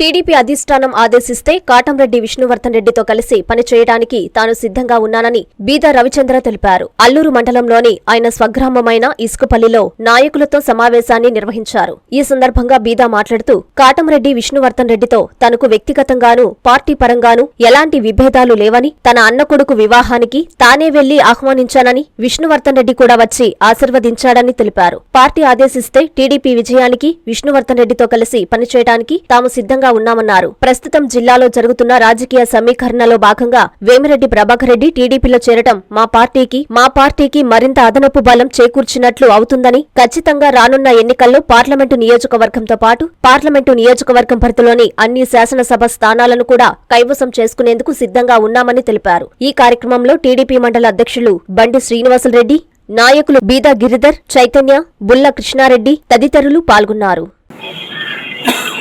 TDP అధిష్టానం ఆదేశిస్తే కాటంరెడ్డి విష్ణువర్ధన్ రెడ్డితో కలిసి పనిచేయడానికి తాను సిద్ధంగా ఉన్నానని బీద రవిచంద్ర తెలిపారు. అల్లూరు మండలంలోని ఆయన స్వగ్రామమైన ఇసుకపల్లిలో నాయకులతో సమావేశాన్ని నిర్వహించారు. ఈ సందర్భంగా బీదా మాట్లాడుతూ కాటంరెడ్డి విష్ణువర్ధన్ రెడ్డితో తనకు వ్యక్తిగతంగానూ పార్టీ పరంగానూ ఎలాంటి విభేదాలు లేవని తన అన్న కొడుకు వివాహానికి తానే వెళ్ళి ఆహ్వానించానని విష్ణువర్ధన్ రెడ్డి కూడా వచ్చి ఆశీర్వదించాడని తెలిపారు. పార్టీ ఆదేశిస్తే టీడీపీ విజయానికి విష్ణువర్ధన్ రెడ్డితో కలిసి పనిచేయడానికి తాము సిద్ధంగా ఉన్నామన్నారు. ప్రస్తుతం జిల్లాలో జరుగుతున్న రాజకీయ సమీకరణలో భాగంగా వేమిరెడ్డి ప్రభాకర్ రెడ్డి టీడీపీలో చేరటం మా పార్టీకి మా పార్టీకి మరింత అదనపు బలం చేకూర్చినట్లు అవుతుందని ఖచ్చితంగా రానున్న ఎన్నికల్లో పార్లమెంటు నియోజకవర్గంతో పాటు పార్లమెంటు నియోజకవర్గం పరిధిలోని అన్ని శాసనసభ స్థానాలను కూడా కైవసం చేసుకునేందుకు సిద్ధంగా ఉన్నామని తెలిపారు. ఈ కార్యక్రమంలో టీడీపీ మండల అధ్యక్షులు బండి శ్రీనివాసులరెడ్డి నాయకులు బీదా గిరిధర్ చైతన్య బుల్ల కృష్ణారెడ్డి తదితరులు పాల్గొన్నారు.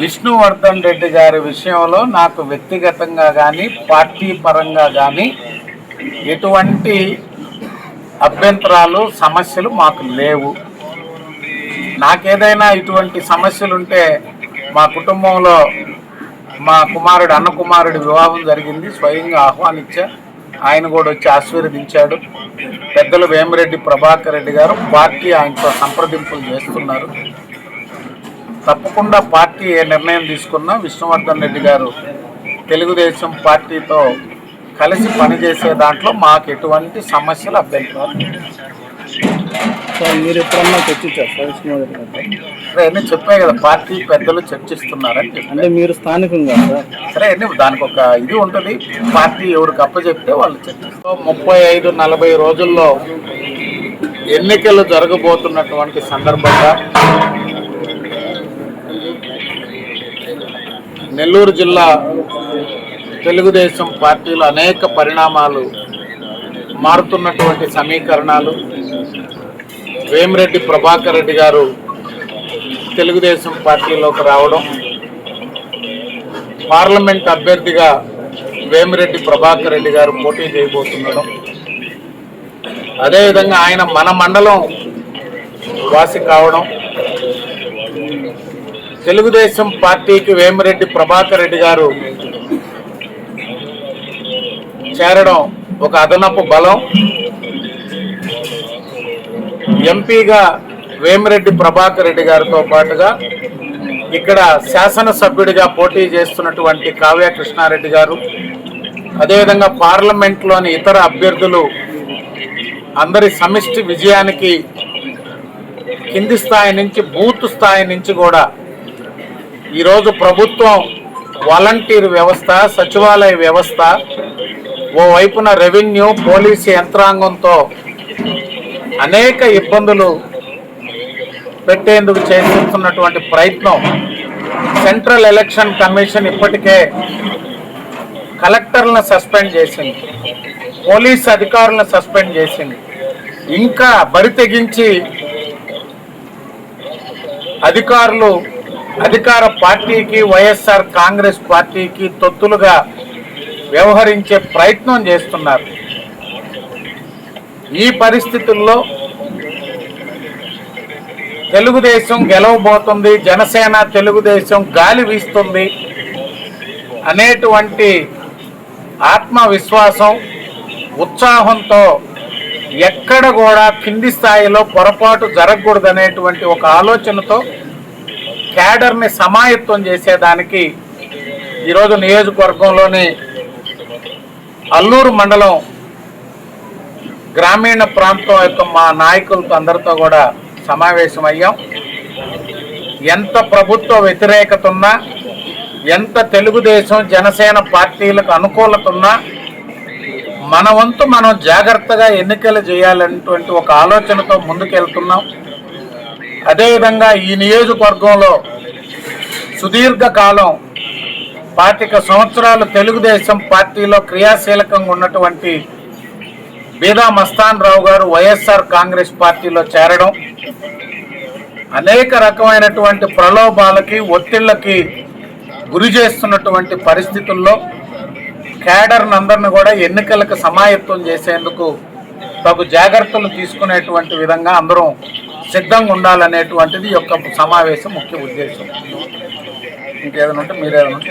విష్ణువర్ధన్ రెడ్డి గారి విషయంలో నాకు వ్యక్తిగతంగా కానీ పార్టీ పరంగా కానీ ఎటువంటి అభ్యంతరాలు సమస్యలు మాకు లేవు. నాకేదైనా ఇటువంటి సమస్యలుంటే మా కుటుంబంలో మా కుమారుడు అన్న కుమారుడి వివాహం జరిగింది. స్వయంగా ఆహ్వానించా. ఆయన కూడా వచ్చి ఆశీర్వదించాడు. పెద్దలు వేమిరెడ్డి ప్రభాకర్ రెడ్డి గారు పార్టీ ఆయనతో సంప్రదింపులు చేస్తున్నారు. తప్పకుండా పార్టీ ఏ నిర్ణయం తీసుకున్నా విష్ణువర్ధన్ రెడ్డి గారు తెలుగుదేశం పార్టీతో కలిసి పనిచేసే దాంట్లో మాకు ఎటువంటి సమస్యలు అభ్యంతరాలు. సార్ మీరు ఎప్పుడన్నా చర్చించారు అన్నీ చెప్పాయి కదా పార్టీ పెద్దలు చర్చిస్తున్నారని అంటే మీరు స్థానికంగా సార్? సరే అన్నీ దానికి ఒక ఇది ఉంటుంది. పార్టీ ఎవరికి అప్పచెప్తే వాళ్ళు చర్చిస్తారు. ముప్పై ఐదు నలభై రోజుల్లో ఎన్నికలు జరగబోతున్నటువంటి సందర్భంగా నెల్లూరు జిల్లా తెలుగుదేశం పార్టీలో అనేక పరిణామాలు మారుతున్నటువంటి సమీకరణాలు. వేమిరెడ్డి ప్రభాకర్ రెడ్డి గారు తెలుగుదేశం పార్టీలోకి రావడం పార్లమెంట్ అభ్యర్థిగా వేమిరెడ్డి ప్రభాకర్ రెడ్డి గారు పోటీ చేయబోతుండడం. అదేవిధంగా ఆయన మన మండలం వాసి కావడం తెలుగుదేశం పార్టీకి వేమిరెడ్డి ప్రభాకర్ రెడ్డి గారు చేరడం ఒక అదనపు బలం. ఎంపీగా వేమిరెడ్డి ప్రభాకర్ రెడ్డి గారితో పాటుగా ఇక్కడ శాసనసభ్యుడిగా పోటీ చేస్తున్నటువంటి కావ్య కృష్ణారెడ్డి గారు అదేవిధంగా పార్లమెంట్లోని ఇతర అభ్యర్థులు అందరి సమిష్టి విజయానికి కింది స్థాయి నుంచి బూత్ స్థాయి నుంచి కూడా ఈరోజు ప్రభుత్వం వాలంటీర్ వ్యవస్థ సచివాలయ వ్యవస్థ ఓ వైపున రెవెన్యూ పోలీసు యంత్రాంగంతో అనేక ఇబ్బందులు పెట్టేందుకు చేస్తున్నటువంటి ప్రయత్నం సెంట్రల్ ఎలక్షన్ కమిషన్ ఇప్పటికే కలెక్టర్లను సస్పెండ్ చేసింది పోలీస్ అధికారులను సస్పెండ్ చేసింది. ఇంకా బరి తెగించి అధికారులు అధికార పార్టీకి వైఎస్ఆర్ కాంగ్రెస్ పార్టీకి తొత్తులుగా వ్యవహరించే ప్రయత్నం చేస్తున్నారు. ఈ పరిస్థితుల్లో తెలుగుదేశం గెలవబోతుంది జనసేన తెలుగుదేశం గాలి వీస్తుంది అనేటువంటి ఆత్మవిశ్వాసం ఉత్సాహంతో ఎక్కడ కూడా కింది స్థాయిలో పొరపాటు జరగకూడదనేటువంటి ఒక ఆలోచనతో క్యాడర్ని సమాయత్వం చేసేదానికి ఈరోజు నియోజకవర్గంలోని అల్లూరు మండలం గ్రామీణ ప్రాంతం యొక్క మా నాయకులతో అందరితో కూడా సమావేశం అయ్యాం ఎంత ప్రభుత్వ వ్యతిరేకత ఉన్నా ఎంత తెలుగుదేశం జనసేన పార్టీలకు అనుకూలత ఉన్నా మన వంతు మనం జాగ్రత్తగా ఎన్నికలు చేయాలనేటువంటి ఒక ఆలోచనతో ముందుకెళ్తున్నాం. అదేవిధంగా ఈ నియోజకవర్గంలో సుదీర్ఘకాలం పాతిక సంవత్సరాలు తెలుగుదేశం పార్టీలో క్రియాశీలకంగా ఉన్నటువంటి బీదా మస్తాన్ రావు గారు వైఎస్ఆర్ కాంగ్రెస్ పార్టీలో చేరడం అనేక రకమైనటువంటి ప్రలోభాలకి ఒత్తిళ్ళకి గురి చేస్తున్నటువంటి పరిస్థితుల్లో క్యాడర్ అందరిని కూడా ఎన్నికలకు సమాయత్తం చేసేందుకు తగు జాగ్రత్తలు తీసుకునేటువంటి విధంగా అందరం సిద్ధంగా ఉండాలనేటువంటిది యొక్క సమావేశం ముఖ్య ఉద్దేశం. ఇంకేదైనా ఉంటే మీరేదైనా ఉంటే